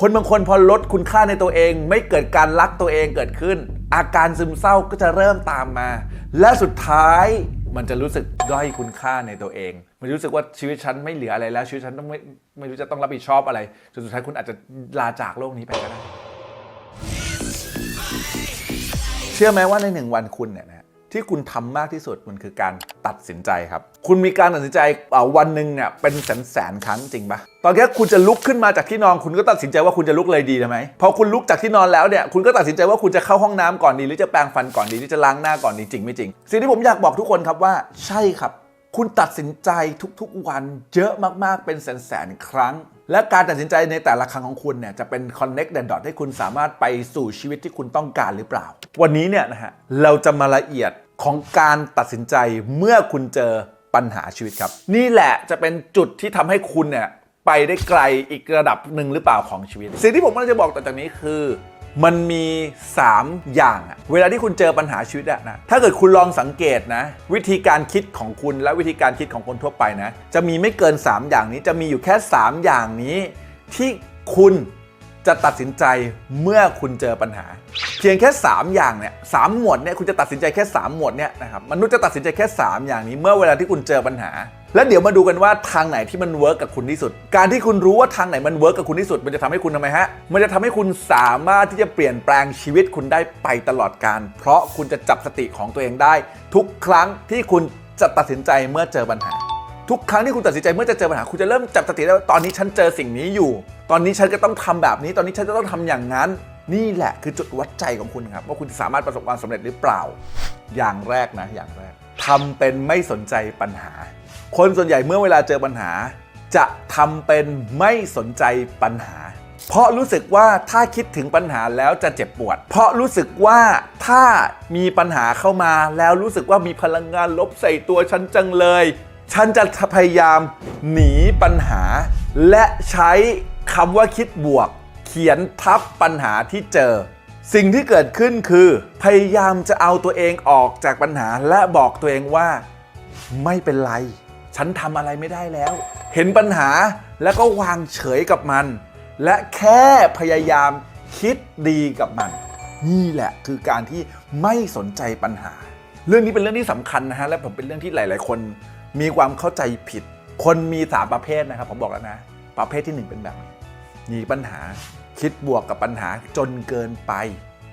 คนบางคนพอลดคุณค่าในตัวเอง ไม่เกิดการรักตัวเองเกิดขึ้น อาการซึมเศร้าก็จะเริ่มตามมา และสุดท้ายมันจะรู้สึกด้อยคุณค่าในตัวเอง มันรู้สึกว่าชีวิตฉันไม่เหลืออะไรแล้วชีวิตฉันต้องไม่ไม่รู้จะต้องรับผิดชอบอะไรจนสุดท้ายคุณอาจจะลาจากโลกนี้ไปก็ได้เชื่อไหมว่าในหนึ่งวันคุณเนี่ยนะ ที่คุณทำมากที่สุดมันคือการตัดสินใจครับ คุณมีการตัดสินใจวันหนึ่งเนี่ยเป็นแสนแสนครั้งจริงปะตอนแรกคุณจะลุกขึ้นมาจากที่นอนคุณก็ตัดสินใจว่าคุณจะลุกเลยดีไหมพอคุณลุกจากที่นอนแล้วเนี่ยคุณก็ตัดสินใจว่าคุณจะเข้าห้องน้ำก่อนดี หรือจะแปรงฟันก่อนดีหรือจะล้างหน้าก่อนดีจริงไม่จริง สิ่งที่ผมอยากบอกทุกคนครับว่าใช่ครับ คุณตัดสินใจทุกๆวันเยอะมากๆเป็นแสนๆครั้ง และการตัดสินใจในแต่ละครั้งของคุณเนี่ยจะเป็น connect the dot ให้คุณสามารถไปสู่ชีวิตที่คุณต้องการหรือเปล่า วันนี้เนี่ยนะฮะเราจะมาละเอียดของการตัดสินใจเมื่อคุณเจอปัญหาชีวิตครับ นี่แหละจะเป็นจุดที่ทำให้คุณเนี่ยไปได้ไกลอีกระดับหนึ่งหรือเปล่าของชีวิต สิ่งที่ผมกำลังจะบอกต่อจากนี้คือ มันมี 3 อย่างอะเวลาที่คุณเจอปัญหาชีวิตอะนะ ถ้าเกิดคุณลองสังเกตนะ วิธีการคิดของคุณและวิธีการคิดของคนทั่วไปนะ จะมีไม่เกิน 3 อย่างนี้ จะมีอยู่แค่ 3 อย่างนี้ ที่คุณจะตัดสินใจเมื่อคุณเจอปัญหา เพียงแค่ 3 อย่างเนี่ยสามหมวดเนี่ยคุณจะตัดสินใจแค่ 3 หมวดเนี่ยนะครับมนุษย์จะตัดสินใจแค่ 3 อย่างนี้ เมื่อเวลาที่คุณเจอปัญหา แล้วเดี๋ยวมาดูกันว่าทางไหนที่มันเวิร์กกับคุณที่สุด การที่คุณรู้ว่าทางไหนมันเวิร์กกับคุณที่สุด มันจะทำให้คุณทำไมฮะ มันจะทำให้คุณสามารถที่จะเปลี่ยนแปลงชีวิตคุณได้ไปตลอดการ เพราะคุณจะจับสติของตัวเองได้ ทุกครั้งที่คุณจะตัดสินใจเมื่อเจอปัญหา ทุกครั้งที่คุณตัดสินใจเมื่อจะเจอปัญหา คุณจะเริ่มจับสติได้ว่าตอนนี้ฉันเจอสิ่งนี้อยู่ ตอนนี้ฉันจะต้องทำแบบนี้ ตอนนี้ฉันจะต้องทำอย่างนั้น นี่แหละคือจุดวัดใจของคุณครับว่าคุณสามารถประสบความสำเร็จหรือเปล่า อย่างแรกนะ อย่างแรกทำเป็นไม่สนใจปัญหา คนส่วนใหญ่เมื่อเวลาเจอปัญหา จะทำเป็นไม่สนใจปัญหา เพราะรู้สึกว่าถ้าคิดถึงปัญหาแล้วจะเจ็บปวด เพราะรู้สึกว่าถ้ามีปัญหาเข้ามาแล้วรู้สึกว่ามีพลังงานลบใส่ตัวฉันจังเลย ฉันจะพยายามหนีปัญหา และใช้คำว่าคิดบวก เขียนทับปัญหาที่เจอสิ่งที่เกิดขึ้นคือ พยายามจะเอาตัวเองออกจากปัญหาและบอกตัวเองว่า ไม่เป็นไร ฉันทำอะไรไม่ได้แล้ว เห็นปัญหาแล้วก็วางเฉยกับมัน และแค่พยายามคิดดีกับมัน นี่แหละคือการที่ไม่สนใจปัญหา เรื่องนี้เป็นเรื่องที่สำคัญนะฮะและผมเป็นเรื่องที่หลาย ๆ คนมีความเข้าใจผิด คนมีสามประเภทนะครับ ผมบอกแล้วนะ ประเภทที่หนึ่งเป็นแบบนี้หนีปัญหาคิดบวกกับปัญหาจนเกินไป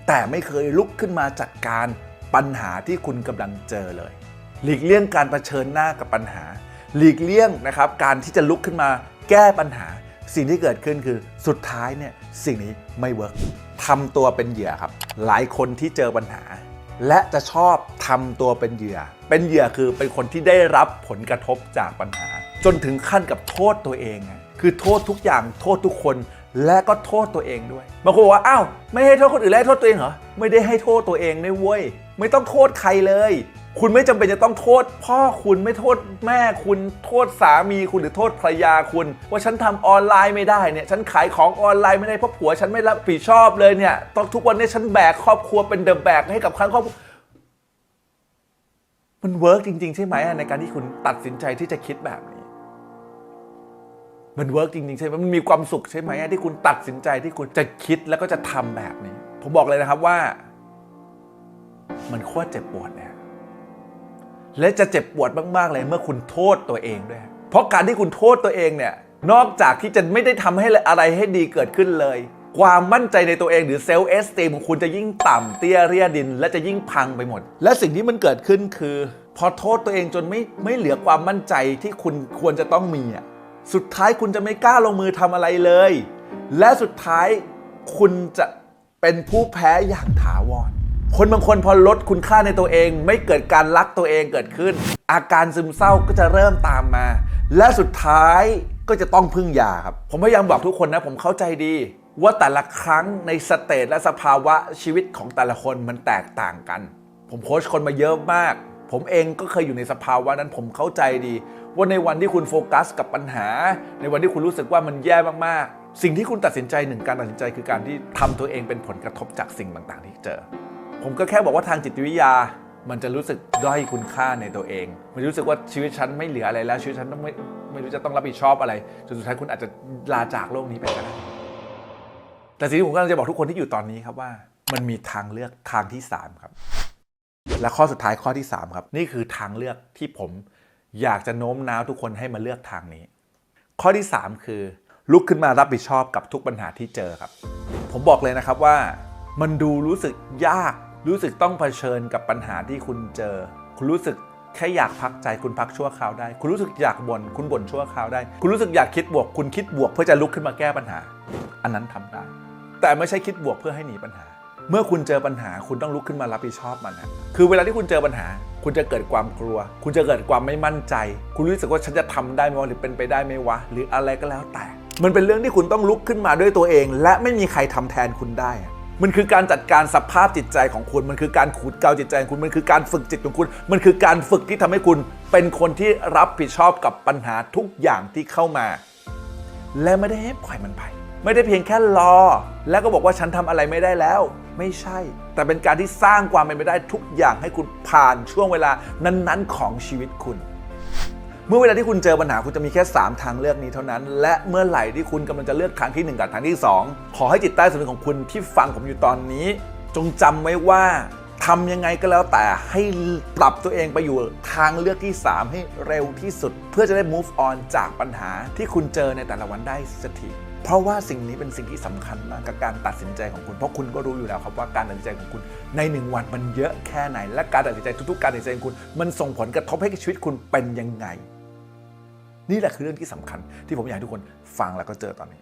แต่ไม่เคยลุกขึ้นมาจัดการปัญหาที่คุณกำลังเจอเลย หลีกเลี่ยงการรเผชิญหน้ากับปัญหา หลีกเลี่ยงนะครับการที่จะลุกขึ้นมาแก้ปัญหา สิ่งที่เกิดขึ้นคือสุดท้ายเนี่ยสิ่งนี้ไม่เวิร์กทำตัวเป็นเหยื่อครับ หลายคนที่เจอปัญหา และจะชอบทำตัวเป็นเหยื่อ เป็นเหยื่อคือเป็นคนที่ได้รับผลกระทบจากปัญหา จนถึงขั้นกับโทษตัวเองคือโทษทุกอย่างโทษทุกคนและก็โทษตัวเองด้วยบางคนบอกว่าอ้าวไม่ให้โทษคนอื่นแล้วโทษตัวเองเหรอไม่ได้ให้โทษตัวเองด้วยเว้ยไม่ต้องโทษใครเลย คุณไม่จำเป็นจะต้องโทษ พ่อคุณไม่โทษแม่คุณโทษสามีคุณหรือโทษภรรยาคุณ ว่าฉันทำออนไลน์ไม่ได้เนี่ยฉันขายของออนไลน์ไม่ได้เพราะผัวฉันไม่รับผิดชอบเลยเนี่ยตอนทุกวันนี้ฉันแบกครอบครัวเป็นเดอะแบกให้กับครั้งครอบครัวมันเวิร์กจริง ๆ ใช่ไหมในการที่คุณตัดสินใจที่จะคิดแบบนี้ มันเวิร์กจริงๆใช่ไหมมันมีความสุขใช่ไหมที่คุณตัดสินใจที่คุณจะคิดแล้วก็จะทำแบบนี้ ผมบอกเลยนะครับว่า มันโคตรเจ็บปวดเนี่ย และจะเจ็บปวดมากๆเลยเมื่อคุณโทษตัวเองด้วย เพราะการที่คุณโทษตัวเองเนี่ยนอกจากที่จะไม่ได้ทำให้อะไรให้ดีเกิดขึ้นเลย ความมั่นใจในตัวเองหรือเซลล์เอสตีมของคุณจะยิ่งต่ำเตี้ยเรียดิน และจะยิ่งพังไปหมด และสิ่งที่มันเกิดขึ้นคือ พอโทษตัวเองจนไม่ไม่เหลือความมั่นใจที่คุณควรจะต้องมีอะสุดท้ายคุณจะไม่กล้าลงมือทำอะไรเลย และสุดท้ายคุณจะเป็นผู้แพ้อย่างถาวร คนบางคนพอลดคุณค่าในตัวเอง ไม่เกิดการรักตัวเองเกิดขึ้น อาการซึมเศร้าก็จะเริ่มตามมา และสุดท้ายก็จะต้องพึ่งยาครับ ผมพยายามบอกทุกคนนะ ผมเข้าใจดี ว่าแต่ละครั้งในสเตจและสภาวะชีวิตของแต่ละคนมันแตกต่างกัน ผมโค้ชคนมาเยอะมาก ผมเองก็เคยอยู่ในสภาวะนั้นผมเข้าใจดี ว่าในวันที่คุณโฟกัสกับปัญหา ในวันที่คุณรู้สึกว่ามันแย่มากๆ สิ่งที่คุณตัดสินใจหนึ่งการตัดสินใจคือการที่ทำตัวเองเป็นผลกระทบจากสิ่งต่าง ๆ ที่เจอ ผมก็แค่บอกว่าทางจิตวิทยา มันจะรู้สึกด้อยคุณค่าในตัวเอง มันรู้สึกว่าชีวิตฉันไม่เหลืออะไรแล้ว ชีวิตฉันต้องไม่ไม่รู้จะต้องรับผิดชอบอะไรจนสุดท้ายคุณอาจจะลาจากโลกนี้ไปก็ได้แต่สิ่งที่ผมกำลังจะบอกทุกคนที่อยู่ตอนนี้ครับว่า มันมีทางเลือกทางที่ 3 ครับ และข้อสุดท้ายข้อที่ 3 ครับ นี่คือทางเลือกที่ผมอยากจะโน้มน้าวทุกคนให้มาเลือกทางนี้ ข้อที่ 3 คือ ลุกขึ้นมารับผิดชอบกับทุกปัญหาที่เจอครับ ผมบอกเลยนะครับว่า มันดูรู้สึกยาก รู้สึกต้องเผชิญกับปัญหาที่คุณเจอ คุณรู้สึกแค่อยากพักใจคุณพักชั่วคราวได้ คุณรู้สึกอยากบ่นคุณบ่นชั่วคราวได้ คุณรู้สึกอยากคิดบวก คุณคิดบวกเพื่อจะลุกขึ้นมาแก้ปัญหา อันนั้นทำได้ แต่ไม่ใช่คิดบวกเพื่อให้หนีปัญหา เมื่อคุณเจอปัญหาคุณต้องลุกขึ้นมารับผิดชอบมันนะคือเวลาที่คุณเจอปัญหา คุณจะเกิดความกลัว คุณจะเกิดความไม่มั่นใจ คุณรู้สึกว่าฉันจะทำได้ไหมวะหรือเป็นไปได้ไหมวะ หรืออะไรก็แล้วแต่ มันเป็นเรื่องที่คุณต้องลุกขึ้นมาด้วยตัวเอง และไม่มีใครทำแทนคุณได้ มันคือการจัดการสภาพจิตใจของคุณ มันคือการขูดเกลาจิตใจของคุณ มันคือการฝึกจิตของคุณ มันคือการฝึกที่ทำให้คุณเป็นคนที่รับผิดชอบกับปัญหาทุกอย่างที่เข้ามา และไม่ได้ให้ปล่อยมันไป ไม่ได้เพียงแค่รอ แล้วก็บอกว่าฉันทำอะไรไม่ได้แล้ว ไม่ใช่ แต่เป็นการที่สร้างความเป็นไปได้ทุกอย่างให้คุณผ่านช่วงเวลานั้นๆ ของชีวิตคุณ เมื่อเวลาที่คุณเจอปัญหาคุณจะมีแค่ 3 ทางเลือกนี้เท่านั้น และเมื่อไหร่ที่คุณกำลังจะเลือกทางที่ 1 กับทางที่ 2 ขอให้จิตใต้สำนึกของคุณที่ฟังผมอยู่ตอนนี้ จงจำไว้ว่าทำยังไงก็แล้วแต่ให้ปรับตัวเองไปอยู่ทางเลือกที่ 3 ให้เร็วที่สุด เพื่อจะได้ move on จากปัญหาที่คุณเจอในแต่ละวันได้สักทีเพราะว่าสิ่งนี้เป็นสิ่งที่สำคัญมากกับการตัดสินใจของคุณ เพราะคุณก็รู้อยู่แล้วครับว่าการตัดสินใจของคุณในหนึ่งวันมันเยอะแค่ไหน และการตัดสินใจทุกๆ การตัดสินใจของคุณ มันส่งผลกระทบให้ชีวิตคุณเป็นยังไง นี่แหละคือเรื่องที่สำคัญ ที่ผมอยากให้ทุกคนฟังแล้วก็เจอตอนนี้